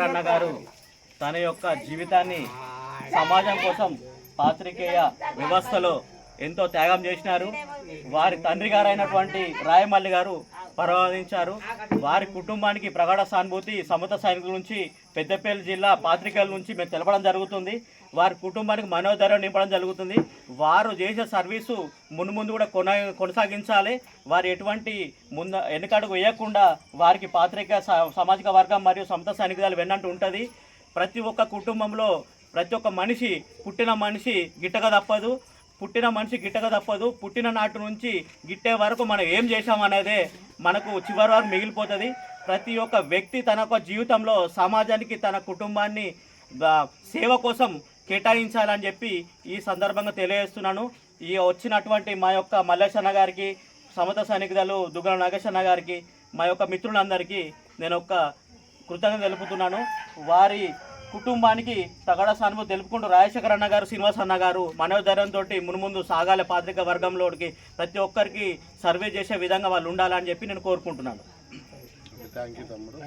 రాజశేఖర అన్న గారు తన యొక్క జీవితాన్ని సమాజం కోసం పాత్రికేయ వ్యవస్థలో ఎంతో త్యాగం చేసినారు. వారి తండ్రి గారైనటువంటి రాయమల్లి గారు పరవాదించారు. వారి కుటుంబానికి ప్రగాఢ సానుభూతి సమత సైనికుల నుంచి పెద్దపల్లి జిల్లా పాత్రికల నుంచి మేము తెలపడం జరుగుతుంది. వారి కుటుంబానికి మనోధైర్యం నింపడం జరుగుతుంది. వారు చేసే సర్వీసు ముందు ముందు కూడా కొన కొనసాగించాలి. వారు ఎటువంటి ముంద వెనుకడుగు వేయకుండా వారికి పాత్రిక సామాజిక వర్గం మరియు సమత సైనికులు వెన్నంటూ ఉంటుంది. ప్రతి ఒక్క కుటుంబంలో ప్రతి ఒక్క మనిషి పుట్టిన మనిషి గిట్టక తప్పదు. పుట్టిన మనిషి గిట్టక తప్పదు. పుట్టిన నాటి నుంచి గిట్టే వరకు మనం ఏం చేశామనేదే మనకు చివరి వరకు మిగిలిపోతుంది. ప్రతి ఒక్క వ్యక్తి తన యొక్క జీవితంలో సమాజానికి తన కుటుంబాన్ని సేవ కోసం కేటాయించాలని చెప్పి ఈ సందర్భంగా తెలియజేస్తున్నాను. ఈ వచ్చినటువంటి మా యొక్క మల్లేశన్న గారికి సమత సైనికులు దుగ్గల నాగేశన్న గారికి మా యొక్క మిత్రులందరికీ నేను ఒక కృతజ్ఞత తెలుపుతున్నాను. వారి కుటుంబానికి తగడ సానుభూతి తెలుపుకుంటూ రాజశేఖర అన్న గారు శ్రీనివాస్ అన్న గారు మనోధైర్యంతో మున్ముందు సాగాలి పాత్రిక వర్గంలోకి ప్రతి ఒక్కరికి సర్వే చేసే విధంగా వాళ్ళు ఉండాలని చెప్పి నేను కోరుకుంటున్నాను. థ్యాంక్ యూ తమ్ముడు.